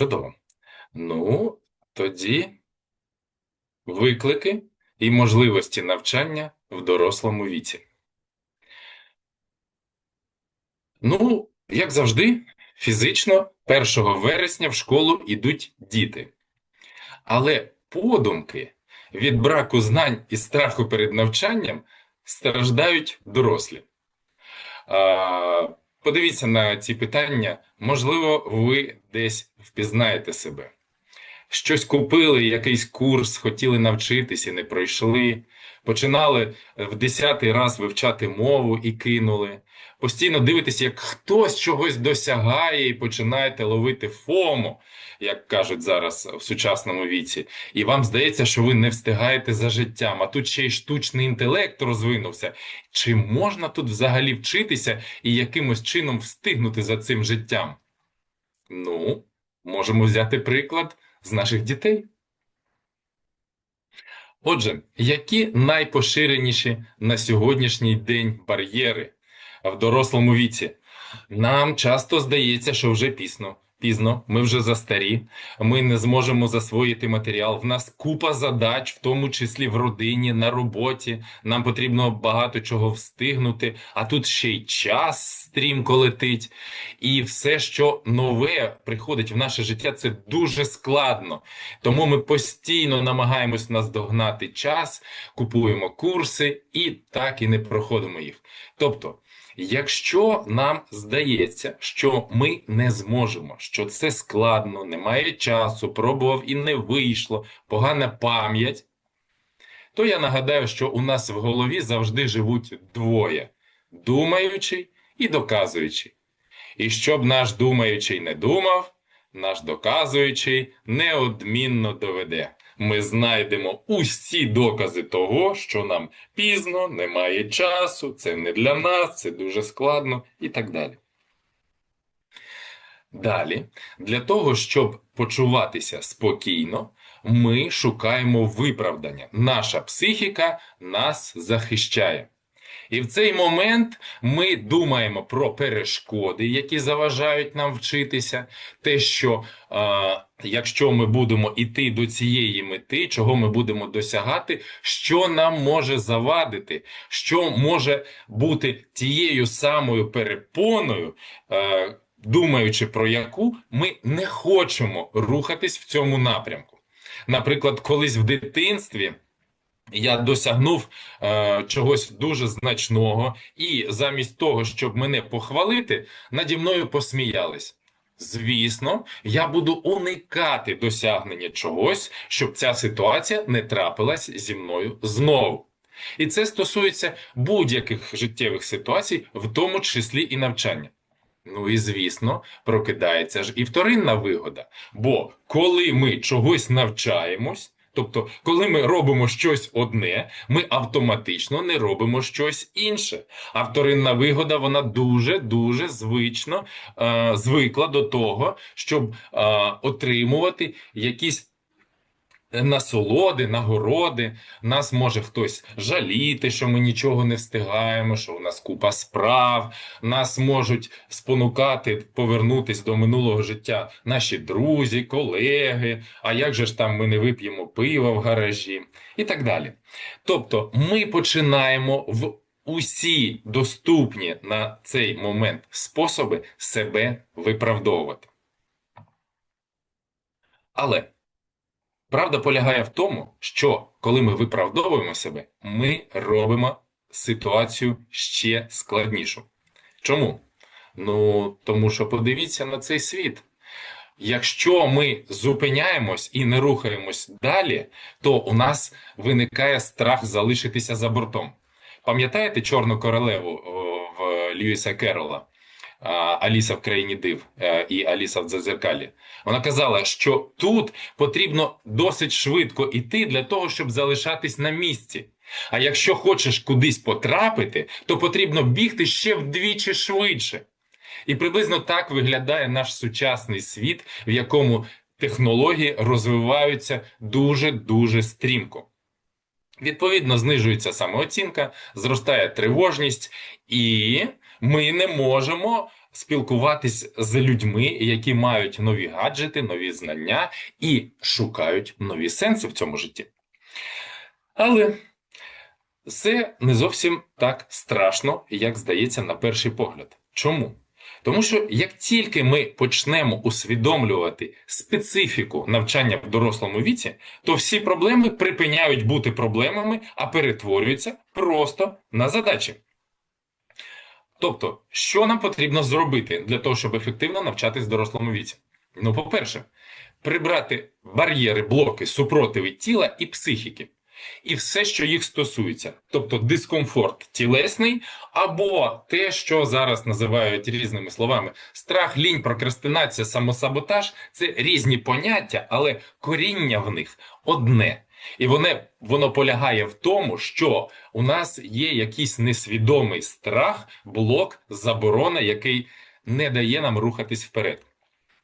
Чудово. Ну, тоді виклики і можливості навчання в дорослому віці. Ну, як завжди, фізично 1 вересня в школу йдуть діти. Але подумки від браку знань і страху перед навчанням страждають дорослі. Подивіться на ці питання, можливо, ви десь впізнаєте себе. Щось купили, якийсь курс, хотіли навчитися, не пройшли, починали в десятий раз вивчати мову і кинули. Постійно дивитесь, як хтось чогось досягає, і починаєте ловити фому, як кажуть зараз в сучасному віці. І вам здається, що ви не встигаєте за життям, а тут ще й штучний інтелект розвинувся. Чи можна тут взагалі вчитися і якимось чином встигнути за цим життям? Ну, можемо взяти приклад з наших дітей. Отже, які найпоширеніші на сьогоднішній день бар'єри в дорослому віці? Нам часто здається, що вже пізно. Пізно, ми вже застарі, ми не зможемо засвоїти матеріал. В нас купа задач, в тому числі в родині, на роботі. Нам потрібно багато чого встигнути, а тут ще й час стрімко летить. І все, що нове приходить в наше життя, це дуже складно. Тому ми постійно намагаємось наздогнати час, купуємо курси і так і не проходимо їх. Тобто. Якщо нам здається, що ми не зможемо, що це складно, немає часу, пробував і не вийшло, погана пам'ять, то я нагадаю, що у нас в голові завжди живуть двоє думаючий і доказуючий. І щоб наш думаючий не думав, наш доказуючий неодмінно доведе ми знайдемо усі докази того, що нам пізно, немає часу, це не для нас, це дуже складно і так далі. Далі, для того, щоб почуватися спокійно, ми шукаємо виправдання. Наша психіка нас захищає. І в цей момент ми думаємо про перешкоди, які заважають нам вчитися, те, що е, якщо ми будемо йти до цієї мети, чого ми будемо досягати, що нам може завадити, що може бути тією самою перепоною. Е, Думаючи про яку ми не хочемо рухатись в цьому напрямку. Наприклад, колись в дитинстві я досягнув е, чогось дуже значного, і замість того, щоб мене похвалити, наді мною посміялись. Звісно, я буду уникати досягнення чогось, щоб ця ситуація не трапилась зі мною знову. І це стосується будь-яких життєвих ситуацій, в тому числі і навчання. Ну і звісно, прокидається ж і вторинна вигода. Бо коли ми чогось навчаємось, Тобто, коли ми робимо щось одне, ми автоматично не робимо щось інше. А вторинна вигода вона дуже дуже звично е, звикла до того, щоб е, отримувати якісь насолоди, нагороди. Нас може хтось жаліти, що ми нічого не встигаємо, що у нас купа справ, нас можуть спонукати повернутися до минулого життя наші друзі, колеги. А як же ж там ми не вип'ємо пива в гаражі і так далі. Тобто ми починаємо в усі доступні на цей момент способи себе виправдовувати. Але Правда полягає в тому, що коли ми виправдовуємо себе, ми робимо ситуацію ще складнішу. Чому? Ну, тому що подивіться на цей світ. Якщо ми зупиняємось і не рухаємось далі, то у нас виникає страх залишитися за бортом. Пам'ятаєте Чорну королеву в Льюіса Керрола? Аліса в країні див е, і Аліса в Дзеркалі. Вона казала, що тут потрібно досить швидко йти для того, щоб залишатись на місці. А якщо хочеш кудись потрапити, то потрібно бігти ще вдвічі швидше. І приблизно так виглядає наш сучасний світ, в якому технології розвиваються дуже дуже стрімко. Відповідно, знижується самооцінка, зростає тривожність і ми не можемо спілкуватись з людьми, які мають нові гаджети, нові знання і шукають нові сенси в цьому житті. Але це не зовсім так страшно, як здається на перший погляд. Чому? Тому що як тільки ми почнемо усвідомлювати специфіку навчання в дорослому віці, то всі проблеми припиняють бути проблемами, а перетворюються просто на задачі. Тобто, що нам потрібно зробити для того, щоб ефективно навчатись в дорослому віці? Ну, по-перше, прибрати бар'єри, блоки, супротиви тіла і психіки і все, що їх стосується, тобто дискомфорт тілесний, або те, що зараз називають різними словами: страх, лінь, прокрастинація, самосаботаж це різні поняття, але коріння в них одне. І воно, воно полягає в тому, що у нас є якийсь несвідомий страх, блок, заборона, який не дає нам рухатись вперед.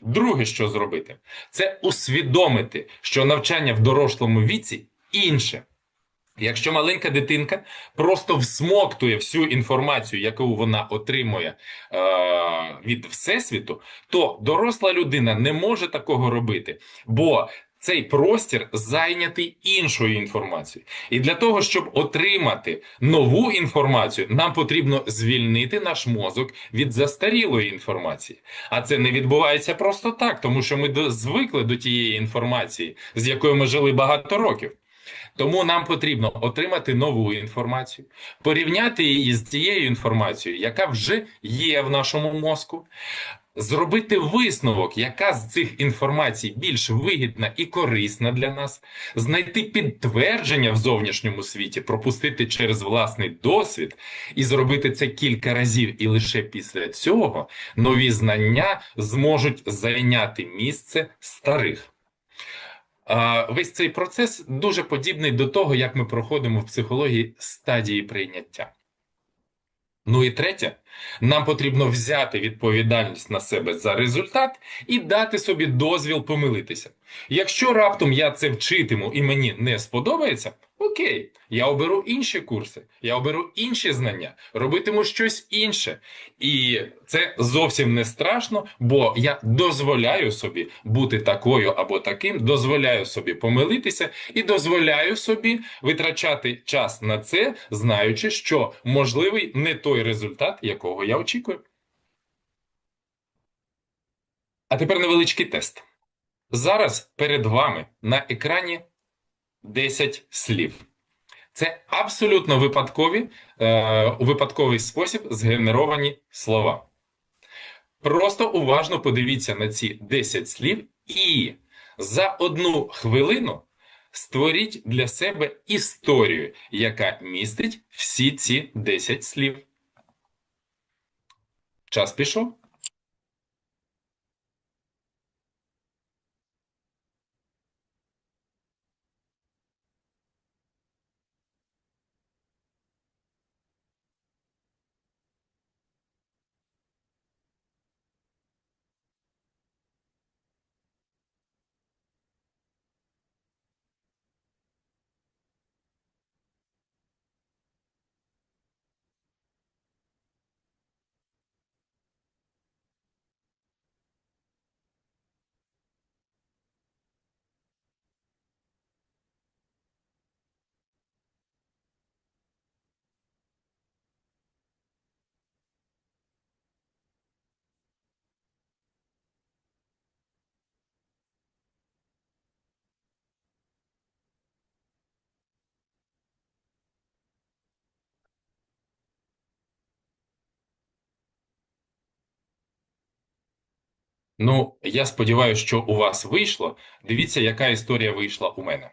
Друге, що зробити, це усвідомити, що навчання в дорослому віці інше. Якщо маленька дитинка просто всмоктує всю інформацію, яку вона отримує е, від Всесвіту, то доросла людина не може такого робити, бо цей простір зайнятий іншою інформацією. І для того, щоб отримати нову інформацію, нам потрібно звільнити наш мозок від застарілої інформації. А це не відбувається просто так, тому що ми звикли до тієї інформації, з якою ми жили багато років. Тому нам потрібно отримати нову інформацію, порівняти її з тією інформацією, яка вже є в нашому мозку. Зробити висновок, яка з цих інформацій більш вигідна і корисна для нас, знайти підтвердження в зовнішньому світі, пропустити через власний досвід і зробити це кілька разів, і лише після цього нові знання зможуть зайняти місце старих. Весь цей процес дуже подібний до того, як ми проходимо в психології стадії прийняття. Ну і третє, нам потрібно взяти відповідальність на себе за результат і дати собі дозвіл помилитися. Якщо раптом я це вчитиму і мені не сподобається, окей, я оберу інші курси, я оберу інші знання, робитиму щось інше. І це зовсім не страшно, бо я дозволяю собі бути такою або таким, дозволяю собі помилитися і дозволяю собі витрачати час на це, знаючи, що можливий не той результат, якого я очікую. А тепер невеличкий тест. Зараз перед вами на екрані 10 слів. Це абсолютно випадкові, е, випадковий спосіб згенеровані слова. Просто уважно подивіться на ці 10 слів і за одну хвилину створіть для себе історію, яка містить всі ці 10 слів. Час пішов. Ну, я сподіваюся, що у вас вийшло. Дивіться, яка історія вийшла у мене.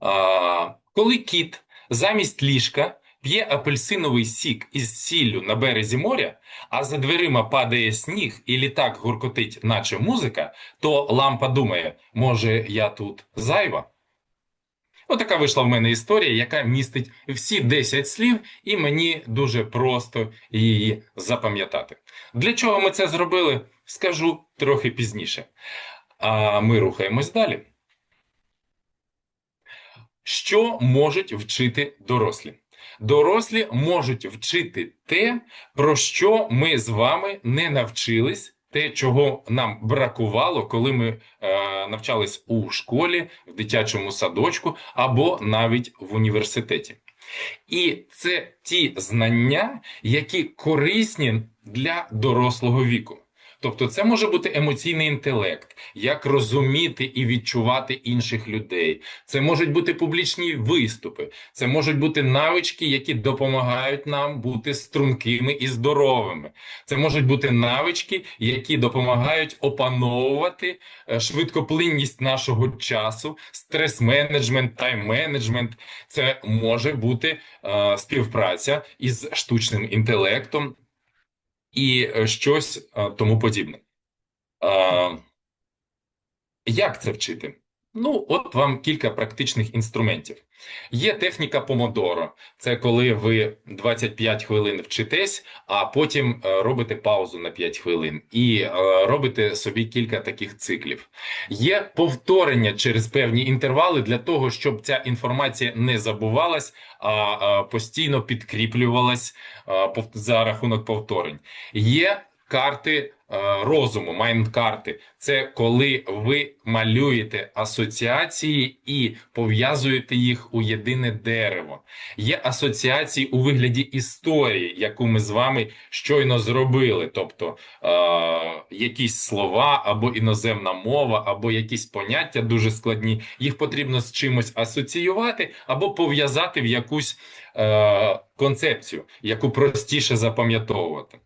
А, Коли кіт замість ліжка п'є апельсиновий сік із сіллю на березі моря, а за дверима падає сніг і літак гуркотить, наче музика, то лампа думає, може, я тут зайва? Отака вийшла в мене історія, яка містить всі 10 слів, і мені дуже просто її запам'ятати. Для чого ми це зробили, скажу трохи пізніше. А ми рухаємось далі. Що можуть вчити дорослі? Дорослі можуть вчити те, про що ми з вами не навчились, те, чого нам бракувало, коли ми е, навчались у школі, в дитячому садочку або навіть в університеті. І це ті знання, які корисні для дорослого віку. Тобто, це може бути емоційний інтелект, як розуміти і відчувати інших людей. Це можуть бути публічні виступи, це можуть бути навички, які допомагають нам бути стрункими і здоровими. Це можуть бути навички, які допомагають опановувати е, швидкоплинність нашого часу, стрес-менеджмент, тайм-менеджмент. Це може бути е, співпраця із штучним інтелектом і е, щось е, тому подібне. Е, Як це вчити? Ну, от вам кілька практичних інструментів. Є техніка помодоро. Це коли ви 25 хвилин вчитесь, а потім е, робите паузу на 5 хвилин і е, робите собі кілька таких циклів. Є повторення через певні інтервали для того, щоб ця інформація не забувалась, а е, постійно підкріплювалась за рахунок повторень. Є карти розуму, майнд-карти. Це коли ви малюєте асоціації і пов'язуєте їх у єдине дерево. Є асоціації у вигляді історії, яку ми з вами щойно зробили. Тобто е, якісь слова або іноземна мова, або якісь поняття дуже складні. Їх потрібно з чимось асоціювати або пов'язати в якусь е, концепцію, яку простіше запам'ятовувати.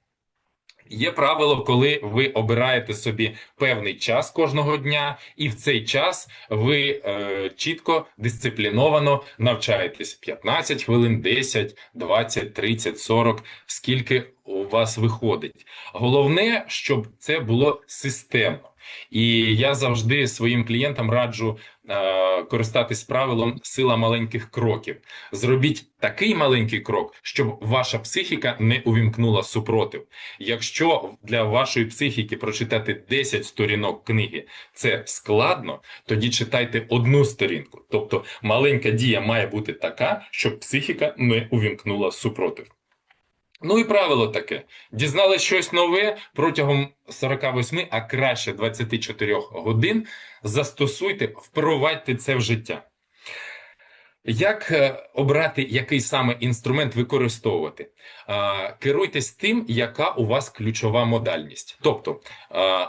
Є правило, коли ви обираєте собі певний час кожного дня, і в цей час ви е, чітко, дисципліновано навчаєтесь 15 хвилин, 10, 20, 30, 40, скільки у вас виходить. Головне, щоб це було системно. І я завжди своїм клієнтам раджу е, користатись правилом сила маленьких кроків. Зробіть такий маленький крок, щоб ваша психіка не увімкнула супротив. Якщо для вашої психіки прочитати 10 сторінок книги це складно, тоді читайте одну сторінку. Тобто маленька дія має бути така, щоб психіка не увімкнула супротив. Ну і правило таке: дізнали щось нове протягом 48, а краще 24 годин. Застосуйте, впровадьте це в життя. Як е, обрати який саме інструмент використовувати? Керуйтесь тим, яка у вас ключова модальність. Тобто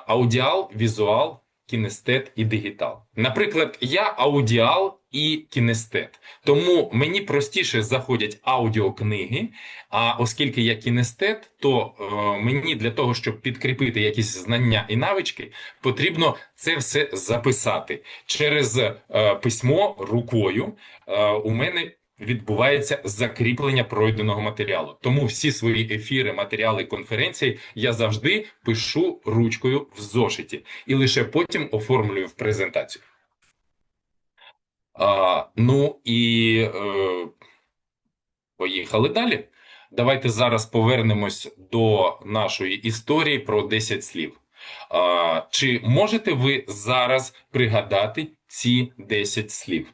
аудіал, візуал, кінестет і дигітал. Наприклад, я аудіал і кінестет. Тому мені простіше заходять аудіокниги, а оскільки я кінестет, то е, мені для того, щоб підкріпити якісь знання і навички, потрібно це все записати через е, письмо рукою. Е, у мене відбувається закріплення пройденого матеріалу. Тому всі свої ефіри, матеріали конференції я завжди пишу ручкою в зошиті і лише потім оформлюю в презентацію. Ну і е, поїхали далі. Давайте зараз повернемось до нашої історії про 10 слів. А, чи можете ви зараз пригадати ці 10 слів?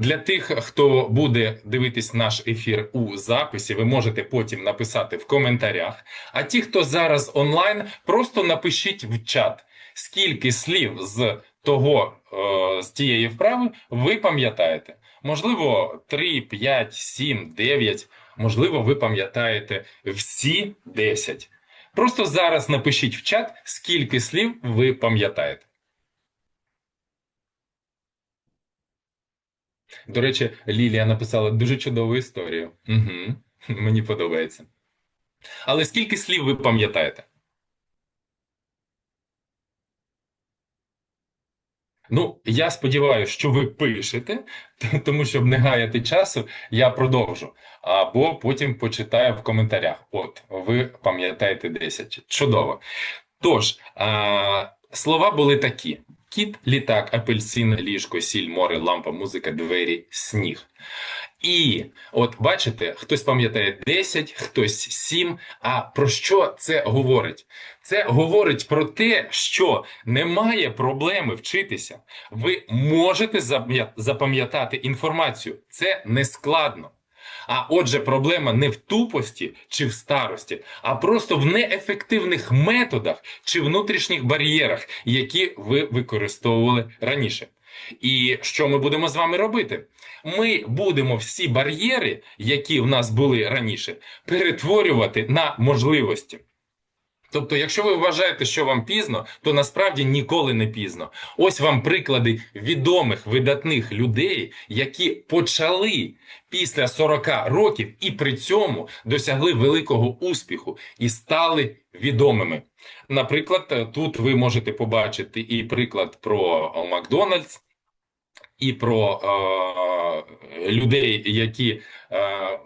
Для тих, хто буде дивитись наш ефір у записі, ви можете потім написати в коментарях. А ті, хто зараз онлайн, просто напишіть в чат, скільки слів з того, е, з тієї вправи ви пам'ятаєте. Можливо, 3, 5, 7, 9, можливо, ви пам'ятаєте всі 10. Просто зараз напишіть в чат, скільки слів ви пам'ятаєте. До речі, Лілія написала дуже чудову історію. Угу. Мені подобається. Але скільки слів ви пам'ятаєте? Ну, я сподіваюся, що ви пишете, тому щоб не гаяти часу, я продовжу. Або потім почитаю в коментарях. От, ви пам'ятаєте 10. Чудово. Тож, а, слова були такі: кіт, літак, апельсин, ліжко, сіль, море, лампа, музика, двері, сніг. І от бачите, хтось пам'ятає 10, хтось 7. А про що це говорить? Це говорить про те, що немає проблеми вчитися. Ви можете запам'ятати інформацію. Це не складно. А отже, проблема не в тупості чи в старості, а просто в неефективних методах чи внутрішніх бар'єрах, які ви використовували раніше. І що ми будемо з вами робити? Ми будемо всі бар'єри, які в нас були раніше, перетворювати на можливості. Тобто, якщо ви вважаєте, що вам пізно, то насправді ніколи не пізно. Ось вам приклади відомих видатних людей, які почали після 40 років і при цьому досягли великого успіху і стали відомими. Наприклад, тут ви можете побачити і приклад про Макдональдс, і про е, людей, які е,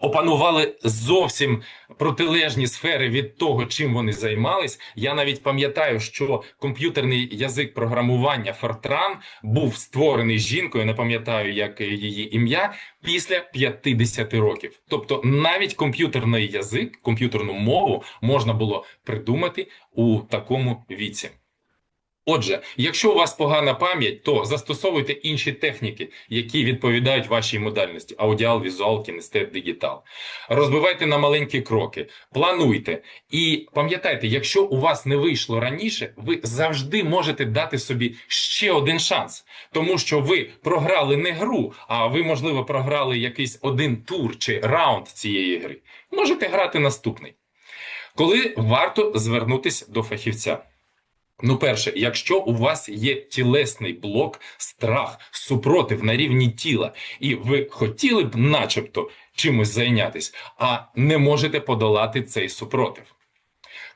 опанували зовсім протилежні сфери від того, чим вони займались. Я навіть пам'ятаю, що комп'ютерний язик програмування Fortran був створений жінкою, не пам'ятаю, як її ім'я, після 50 років. Тобто навіть комп'ютерний язик, комп'ютерну мову можна було придумати у такому віці. Отже, якщо у вас погана пам'ять, то застосовуйте інші техніки, які відповідають вашій модальності: аудіал, візуал, кінестет, дигітал. Розбивайте на маленькі кроки, плануйте. І пам'ятайте, якщо у вас не вийшло раніше, ви завжди можете дати собі ще один шанс, тому що ви програли не гру, а ви, можливо, програли якийсь один тур чи раунд цієї гри. Можете грати наступний. Коли варто звернутися до фахівця? Ну, перше, якщо у вас є тілесний блок, страх, супротив на рівні тіла, і ви хотіли б, начебто, чимось зайнятися, а не можете подолати цей супротив.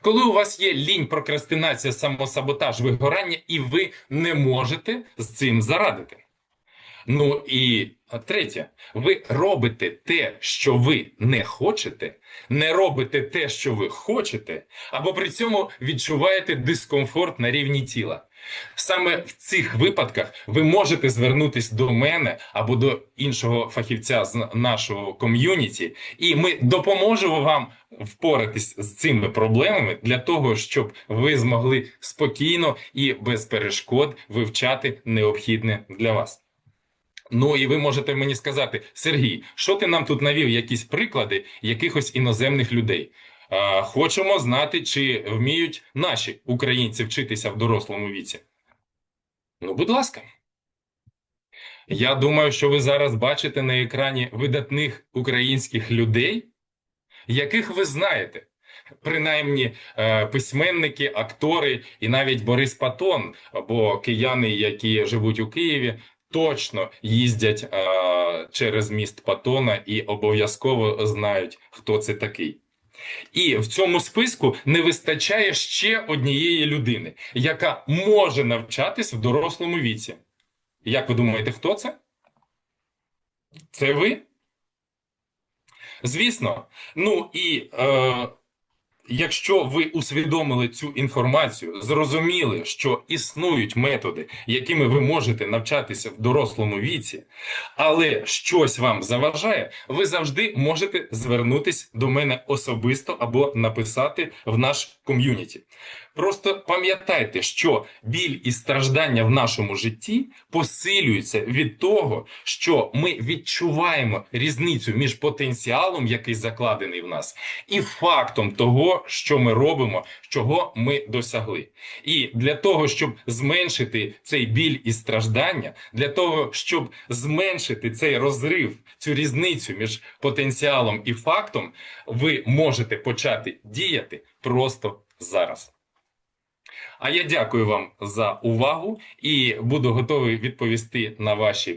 Коли у вас є лінь, прокрастинація, самосаботаж, вигорання, і ви не можете з цим зарадити. Ну і третє, ви робите те, що ви не хочете, не робите те, що ви хочете, або при цьому відчуваєте дискомфорт на рівні тіла. Саме в цих випадках ви можете звернутися до мене або до іншого фахівця з нашого ком'юніті, і ми допоможемо вам впоратись з цими проблемами для того, щоб ви змогли спокійно і без перешкод вивчати необхідне для вас. Ну і ви можете мені сказати, Сергій, що ти нам тут навів якісь приклади якихось іноземних людей? А, хочемо знати, чи вміють наші українці вчитися в дорослому віці. Ну, будь ласка. Я думаю, що ви зараз бачите на екрані видатних українських людей, яких ви знаєте. Принаймні е, письменники, актори і навіть Борис Патон або кияни, які живуть у Києві, точно їздять е, через міст Патона і обов'язково знають, хто це такий. І в цьому списку не вистачає ще однієї людини, яка може навчатись в дорослому віці. Як ви думаєте, хто це? Це ви? Звісно. Ну і е, якщо ви усвідомили цю інформацію, зрозуміли, що існують методи, якими ви можете навчатися в дорослому віці, але щось вам заважає, ви завжди можете звернутися до мене особисто або написати в наш ком'юніті. Просто пам'ятайте, що біль і страждання в нашому житті посилюються від того, що ми відчуваємо різницю між потенціалом, який закладений в нас, і фактом що ми робимо, чого ми досягли. І для того, щоб зменшити цей біль і страждання, для того, щоб зменшити цей розрив, цю різницю між потенціалом і фактом, ви можете почати діяти просто зараз. А я дякую вам за увагу і буду готовий відповісти на ваші